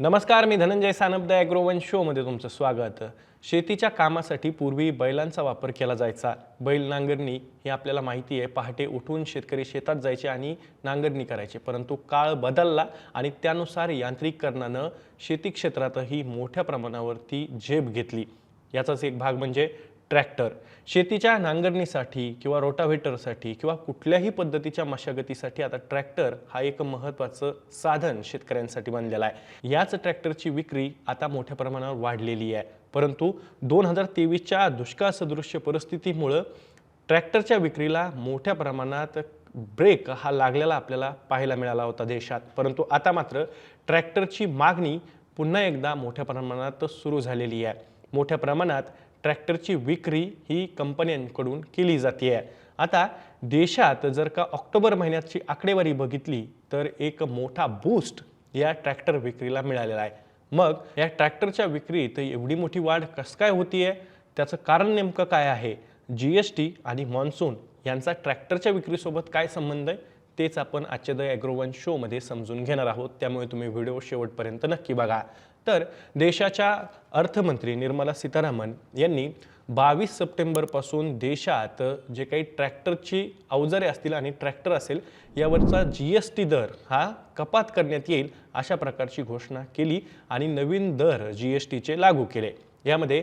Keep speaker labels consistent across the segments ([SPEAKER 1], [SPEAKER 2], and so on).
[SPEAKER 1] नमस्कार मी धनंजय सानप द ॲग्रोवन शोमध्ये तुमचं स्वागत. शेतीच्या कामासाठी पूर्वी बैलांचा वापर केला जायचा. बैल नांगरणी ही आपल्याला माहिती आहे पहाटे उठून शेतकरी शेतात जायचे आणि नांगरणी करायचे. परंतु काळ बदलला आणि त्यानुसार यांत्रिकीकरणानं शेती क्षेत्रातही मोठ्या प्रमाणावरती झेप घेतली. याचाच एक भाग म्हणजे ट्रॅक्टर शेतीच्या नांगरणीसाठी किंवा रोटाव्हेटरसाठी किंवा कुठल्याही पद्धतीच्या मशागतीसाठी आता ट्रॅक्टर हा एक महत्त्वाचं साधन शेतकऱ्यांसाठी बनलेला आहे. याच ट्रॅक्टरची विक्री आता मोठ्या प्रमाणावर वाढलेली आहे. परंतु दोन हजार तेवीसच्या दुष्काळ सदृश्य परिस्थितीमुळं ट्रॅक्टरच्या विक्रीला मोठ्या प्रमाणात ब्रेक हा लागलेला आपल्याला पाहायला मिळाला होता देशात. परंतु आता मात्र ट्रॅक्टरची मागणी पुन्हा एकदा मोठ्या प्रमाणात सुरू झालेली आहे. मोठ्या प्रमाणात ट्रॅक्टरची विक्री ही कंपन्यांकडून केली जाते. आहे आता देशात जर का ऑक्टोबर महिन्याची आकडेवारी बघितली तर एक मोठा बूस्ट या ट्रॅक्टर विक्रीला मिळालेला आहे. मग या ट्रॅक्टरच्या विक्रीत एवढी मोठी वाढ कसं काय होतीये? त्याचं कारण नेमकं काय आहे? जी एस टी आणि मॉन्सून यांचा ट्रॅक्टरच्या विक्रीसोबत काय संबंध आहे? तेच आपण आजच्या द ॲग्रोवन शोमध्ये समजून घेणार आहोत. त्यामुळे तुम्ही व्हिडिओ शेवटपर्यंत नक्की बघा. तर देशाच्या अर्थमंत्री निर्मला सीतारामन यांनी बावीस सप्टेंबरपासून देशात जे काही ट्रॅक्टरची अवजारे असतील आणि ट्रॅक्टर असेल यावरचा जी एस टी दर हा कपात करण्यात येईल अशा प्रकारची घोषणा केली आणि नवीन दर जी एस टीचे लागू केले. यामध्ये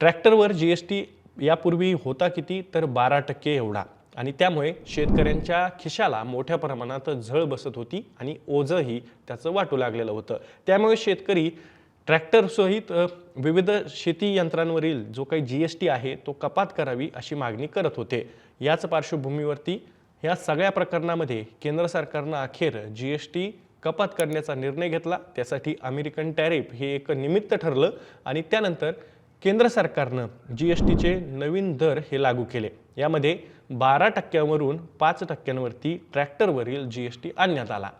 [SPEAKER 1] ट्रॅक्टरवर जी एस टी यापूर्वी होता किती? तर बारा टक्के एवढा. आणि त्यामुळे शेतकऱ्यांच्या खिशाला मोठ्या प्रमाणात झळ बसत होती आणि ओझंही त्याचं वाटू लागलेलं होतं. त्यामुळे शेतकरी ट्रॅक्टरसहित विविध शेती यंत्रांवरील जो काही जी एस टी आहे तो कपात करावी अशी मागणी करत होते. याच पार्श्वभूमीवरती या सगळ्या प्रकरणामध्ये केंद्र सरकारनं अखेर जी एस टी कपात करण्याचा निर्णय घेतला. त्यासाठी अमेरिकन टॅरिफ हे एक निमित्त ठरलं आणि त्यानंतर केंद्र सरकारनं जी एस टीचे नवीन दर हे लागू केले. यामध्ये बारा टक्क्यांवरून पाच टक्क्यांवरती ट्रॅक्टरवरील जी एस टी आणण्यात आला.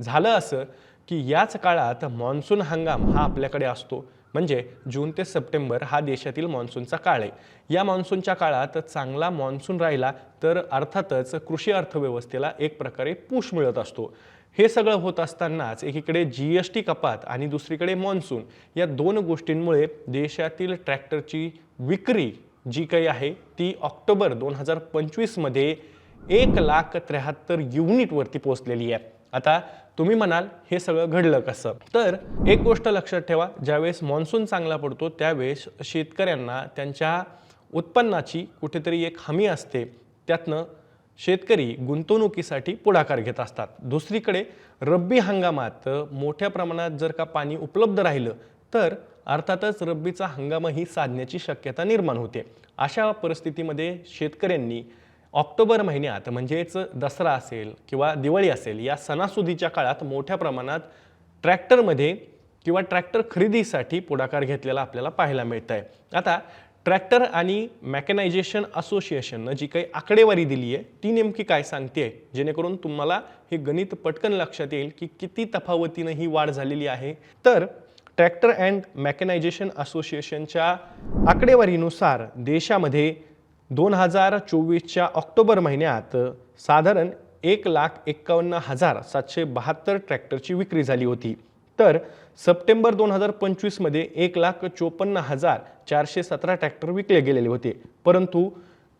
[SPEAKER 1] झालं असं की याच काळात मान्सून हंगाम हा आपल्याकडे असतो. म्हणजे जून ते सप्टेंबर हा देशातील मान्सूनचा काळ आहे. या मान्सूनच्या काळात चांगला मान्सून राहिला तर अर्थातच कृषी अर्थव्यवस्थेला एक प्रकारे पुश मिळत असतो. हे सगळं होत असतानाच एकीकडे जी एस टी कपात आणि दुसरीकडे मान्सून या दोन गोष्टींमुळे देशातील ट्रॅक्टरची विक्री जी काही आहे ती ऑक्टोबर दोन हजार पंचवीसमध्ये एक लाख त्र्याहत्तर युनिटवरती पोहोचलेली आहे. आता तुम्ही म्हणाल हे सगळं घडलं कसं? तर एक गोष्ट लक्षात ठेवा ज्यावेळेस मान्सून चांगला पडतो त्यावेळेस शेतकऱ्यांना त्यांच्या उत्पन्नाची कुठेतरी एक हमी असते. त्यातनं शेतकरी गुंतवणुकीसाठी पुढाकार घेत असतात. दुसरीकडे रब्बी हंगामात मोठ्या प्रमाणात जर का पाणी उपलब्ध राहिलं तर अर्थातच रब्बीचा हंगामही साधण्याची शक्यता निर्माण होते. अशा परिस्थितीमध्ये शेतकऱ्यांनी ऑक्टोबर महिन्यात म्हणजेच दसरा असेल किंवा दिवाळी असेल या सणासुदीच्या काळात मोठ्या प्रमाणात ट्रॅक्टरमध्ये किंवा ट्रॅक्टर खरेदीसाठी पुढाकार घेतलेला आपल्याला पाहायला मिळतं आहे आता ट्रॅक्टर आणि मॅकनायझेशन असोसिएशननं जी काही आकडेवारी दिली आहे ती नेमकी काय सांगते जेणेकरून तुम्हाला हे गणित पटकन लक्षात येईल की किती तफावतीनं ही वाढ झालेली आहे. तर ट्रॅक्टर अँड मॅकनायझेशन असोसिएशनच्या आकडेवारीनुसार देशामध्ये दोन हजार चोवीसच्या ऑक्टोबर महिन्यात साधारण एक लाख एक्कावन्न हजार सातशे बहात्तर ट्रॅक्टरची विक्री झाली होती. तर सप्टेंबर दोन हजार पंचवीसमध्ये एक लाख चोपन्न हजार चारशे सतरा ट्रॅक्टर विकले गेलेले होते. परंतु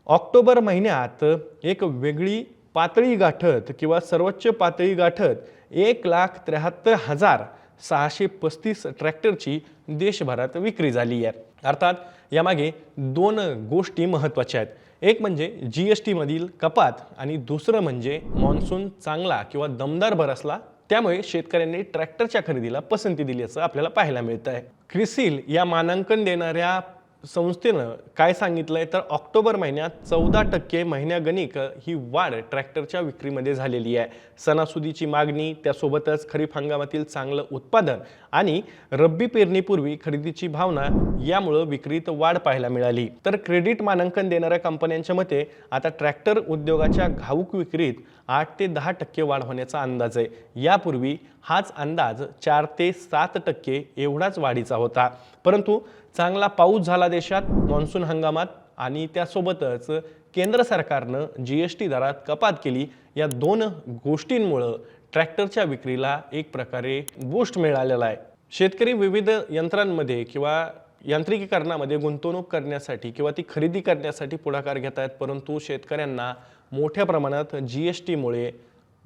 [SPEAKER 1] ऑक्टोबर महिन्यात एक वेगळी पातळी गाठत किंवा सर्वोच्च पातळी गाठत एक लाख त्र्याहत्तर हजार सहाशे पस्तीस ट्रॅक्टरची देशभरात विक्री झाली आहे. अर्थात यामागे दोन गोष्टी महत्त्वाच्या आहेत. एक म्हणजे जी एस टीमधील कपात आणि दुसरं म्हणजे मान्सून चांगला किंवा दमदार बरसला त्यामुळे शेतकऱ्यांनी ट्रॅक्टरच्या खरेदीला पसंती दिल्याचं आपल्याला पाहायला मिळतं आहे क्रिसिल या मानांकन देणाऱ्या संस्थेनं काय सांगितलंय तर ऑक्टोबर महिन्यात चौदा टक्के महिन्यागणिक ही वाढ ट्रॅक्टरच्या विक्रीमध्ये झालेली आहे. सणासुदीची मागणी त्यासोबतच खरीप हंगामातील चांगलं उत्पादन आणि रब्बी पेरणीपूर्वी खरेदीची भावना यामुळं विक्रीत वाढ पाहायला मिळाली. तर क्रेडिट मानांकन देणाऱ्या कंपन्यांच्या मते आता ट्रॅक्टर उद्योगाच्या घाऊक विक्रीत आठ ते दहा टक्के वाढ होण्याचा अंदाज आहे. यापूर्वी हाच अंदाज चार ते सात टक्के एवढाच वाढीचा होता. परंतु चांगला पाऊस झाला देशात मान्सून हंगामात आणि त्यासोबतच केंद्र सरकारनं जी एस टी दरात कपात केली या दोन गोष्टींमुळं ट्रॅक्टरच्या विक्रीला एक प्रकारे बूस्ट मिळालेला आहे. शेतकरी विविध यंत्रांमध्ये किंवा यांत्रिकीकरणामध्ये गुंतवणूक करण्यासाठी किंवा ती खरेदी करण्यासाठी पुढाकार घेत आहेत परंतु शेतकऱ्यांना मोठ्या प्रमाणात जी एस टीमुळे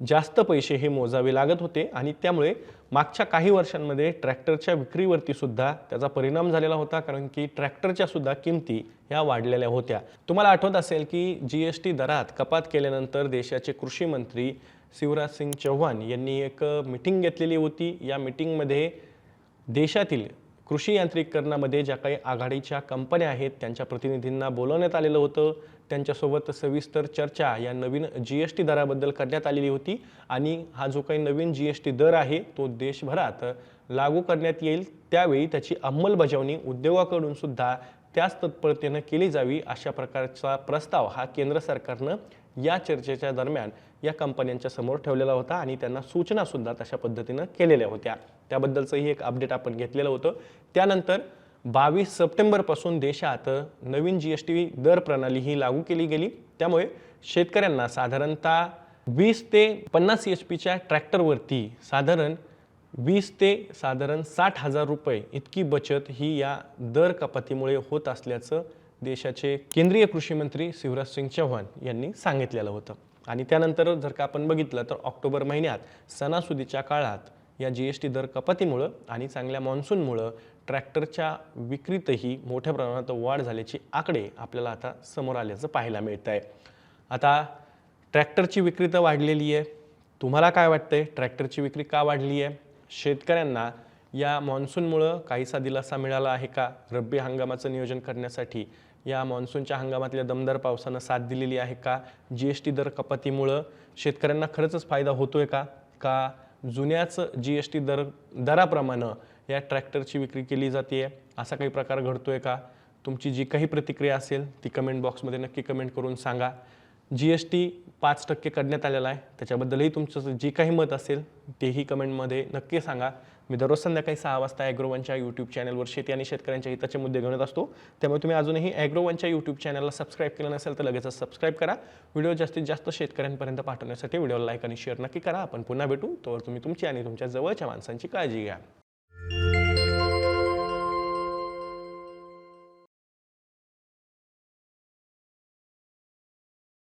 [SPEAKER 1] जास्त पैसे हे मोजावे लागत होते आणि त्यामुळे मागच्या काही वर्षांमध्ये ट्रॅक्टरच्या विक्रीवरती सुद्धा त्याचा परिणाम झालेला होता कारण की ट्रॅक्टरच्या सुद्धा किमती ह्या वाढलेल्या होत्या. तुम्हाला आठवत असेल की जी एस टी दरात कपात केल्यानंतर देशाचे कृषी मंत्री शिवराज सिंग चौहान यांनी एक मिटिंग घेतलेली होती. या मिटिंगमध्ये देशातील कृषी यांत्रिकीकरणामध्ये ज्या काही आघाडीच्या कंपन्या आहेत त्यांच्या प्रतिनिधींना बोलवण्यात आलेलं होतं. त्यांच्यासोबत सविस्तर चर्चा या नवीन जी एस टी दराबद्दल करण्यात आलेली होती आणि हा जो काही नवीन जी एस टी दर आहे तो देशभरात लागू करण्यात येईल. त्यावेळी त्याची अंमलबजावणी उद्योगाकडून सुद्धा त्याच तत्परतेनं केली जावी अशा प्रकारचा प्रस्ताव हा केंद्र सरकारनं या चर्चेच्या दरम्यान या कंपन्यांच्या समोर ठेवलेला होता आणि त्यांना सूचनासुद्धा तशा पद्धतीनं केलेल्या होत्या. त्याबद्दलचंही एक अपडेट आपण घेतलेलं होतं. त्यानंतर बावीस सप्टेंबरपासून देशात नवीन जी एस टी दर प्रणाली ही लागू केली गेली. त्यामुळे शेतकऱ्यांना साधारणतः वीस ते पन्नास एच पीच्या ट्रॅक्टरवरती साधारण वीस ते साधारण साठ हजार रुपये इतकी बचत ही या दर कपातीमुळे होत असल्याचं देशाचे केंद्रीय कृषी मंत्री शिवराज सिंग चौहान यांनी सांगितलेलं होतं. आणि त्यानंतर जर का आपण बघितलं तर ऑक्टोबर महिन्यात सणासुदीच्या काळात या जी एस टी दर कपातीमुळं आणि चांगल्या मान्सूनमुळं ट्रॅक्टरच्या विक्रीतही मोठ्या प्रमाणात वाढ झाल्याची आकडे आपल्याला आता समोर आल्याचं पाहायला मिळत आहे आता ट्रॅक्टरची विक्री तर वाढलेली आहे. तुम्हाला काय वाटतंय? ट्रॅक्टरची विक्री का वाढली आहे? शेतकऱ्यांना या मान्सूनमुळं काहीसा दिलासा मिळाला आहे का? रब्बी हंगामाचं नियोजन करण्यासाठी या मान्सूनच्या हंगामातल्या दमदार पावसानं साथ दिलेली आहे का? जी एस टी दर कपातीमुळं शेतकऱ्यांना खरंच फायदा होतोय का? का जुन्याच जी एस टी दर दराप्रमाणे या ट्रॅक्टरची विक्री केली जाते असा काही प्रकार घडतोय का? तुमची जी काही प्रतिक्रिया असेल ती कमेंट बॉक्समध्ये नक्की कमेंट करून सांगा. जी एस टी पाच टक्के करण्यात आलेला आहे. त्याच्याबद्दलही तुमचं जे काही मत असेल तेही कमेंटमध्ये नक्की सांगा. मी दररोज संध्याकाळी सहा वाजता ॲग्रोवनच्या यूट्यूब चॅनलवर शेती आणि शेतकऱ्यांच्या हिताचे मुद्दे घेऊन असतो. त्यामुळे तुम्ही अजूनही ॲग्रोवनच्या यूट्यूब चॅनलला सबस्क्राईब केलं नसेल तर लगेचच सबस्क्राईब करा. व्हिडिओ जास्तीत जास्त शेतकऱ्यांपर्यंत पाठवण्यासाठी व्हिडिओला लाईक आणि शेअर नक्की करा. आपण पुन्हा भेटू. तोवर तुम्ही तुमची आणि तुमच्या जवळच्या माणसांची काळजी घ्या.